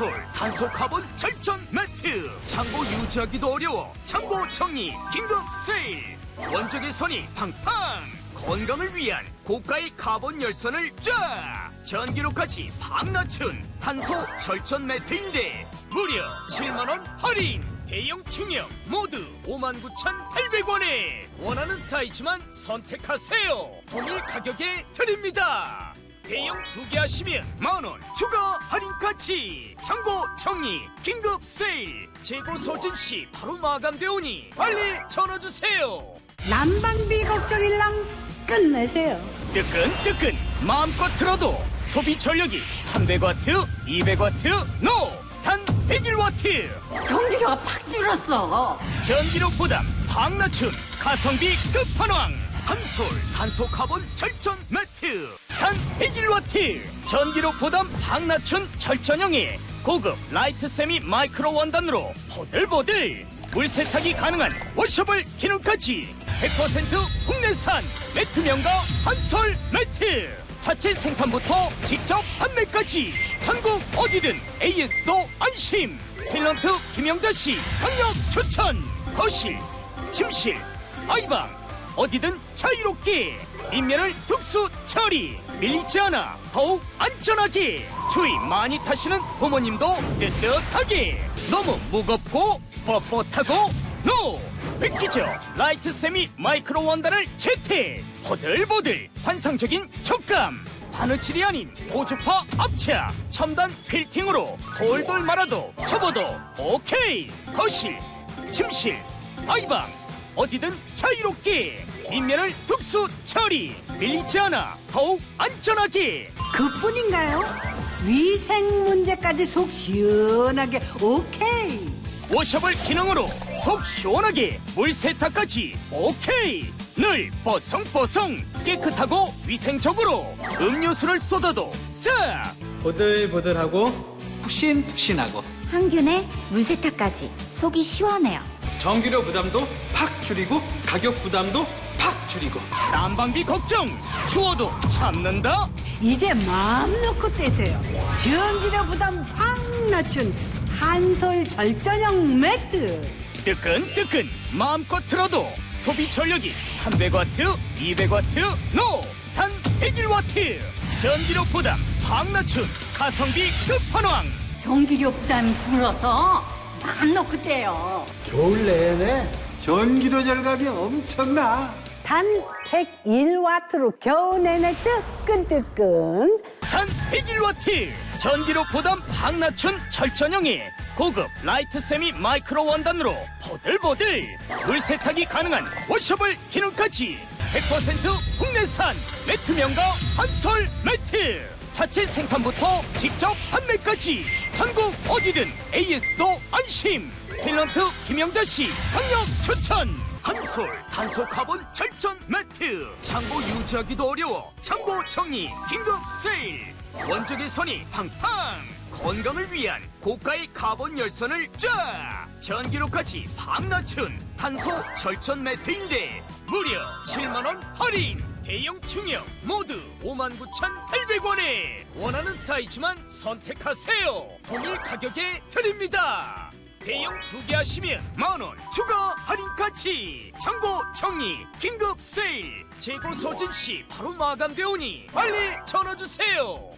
한솔 단소 카본 절전 매트. 창고 유지하기도 어려워. 창고 정리 긴급 세일. 원적의 선이 팡팡. 건강을 위한 고가의 카본 열선을 쫙! 전기료까지 팍 낮춘 탄소 절전 매트인데 무려 7만원 할인! 대형 중형 모두 59,800원에 원하는 사이즈만 선택하세요. 동일 가격에 드립니다 대형 두 개 하시면 만 원 추가 할인까지. 창고 정리 긴급 세일. 재고 소진 시 바로 마감되오니 빨리 전화 주세요. 난방비 걱정일랑 끝내세요. 뜨끈뜨끈 마음껏 들어도 소비 전력이 300와트 200와트 노단 101와트. 전기료가 팍 줄었어. 전기료 부담 팍 낮춘 가성비 끝판왕. 한솔 단소 카본 절전 매트 단 101와트 전기료 부담 팍 낮춘 절전형의 고급 라이트 세미 마이크로 원단으로 보들보들 물 세탁이 가능한 워셔블 기능까지 100% 국내산 매트 명가 한솔 매트. 자체 생산부터 직접 판매까지 전국 어디든 AS도 안심. 탤런트 김영자 씨 강력 추천. 거실 침실 아이방 어디든 자유롭게 인면을 특수 처리 밀리지 않아 더욱 안전하게. 추위 많이 타시는 부모님도 뜨뜻하게. 너무 무겁고 뻣뻣하고 노! 획기적 라이트 세미 마이크로 원단을 채택 보들보들 환상적인 촉감. 바느질이 아닌 고주파 압착 첨단 필팅으로 돌돌 말아도 접어도 오케이. 거실 침실 아이방 어디든 자유롭게 인면을 특수 처리 밀리지 않아 더욱 안전하게 그뿐인가요? 위생 문제까지 속 시원하게 오케이. 워셔블 기능으로 속 시원하게 물 세탁까지 오케이 늘 뽀송뽀송 깨끗하고 위생적으로 음료수를 쏟아도 싹 보들보들하고 푹신푹신하고 항균의 물세탁까지 속이 시원해요. 전기료 부담도 팍 줄이고 가격 부담도 팍 줄이고 난방비 걱정 추워도 참는다 이제 마음 놓고 떼세요. 전기료 부담 팍 낮춘 한솔 절전형 매트. 뜨끈뜨끈 마음껏 들어도 소비 전력이 300와트 200와트 노단 101와트 전기료 부담 확 낮춘 가성비 끝판왕 전기료 부담이 줄어서 맘 놓고 떼요. 겨울 내내 전기료 절감이 엄청나. 단 101와트로 겨우 내내 뜨끈뜨끈. 단 101와트 전기료 부담 확 낮춘 절전형의 고급 라이트 세미 마이크로 원단으로 보들보들 물 세탁이 가능한 워셔블 기능까지 100% 국내산 매트 명가 한솔 매트 자체 생산부터 직접 판매까지 전국 어디든 AS도 안심. 탤런트 김영자 씨 강력 추천. 한솔 단소 카본 절전 매트. 창고 유지하기도 어려워. 창고 정리 긴급 세일. 원적의 선이 팡팡. 건강을 위한 고가의 카본 열선을 쫙. 전기료까지 팍 낮춘 탄소 절전 매트인데 무려 7만원 할인 대형 중형 모두 59,800원에 원하는 사이즈만 선택하세요. 동일 가격에 드립니다. 대형 두 개 하시면 만원 추가 할인까지 창고 정리 긴급 세일 재고 소진 시 바로 마감되오니 빨리 전화주세요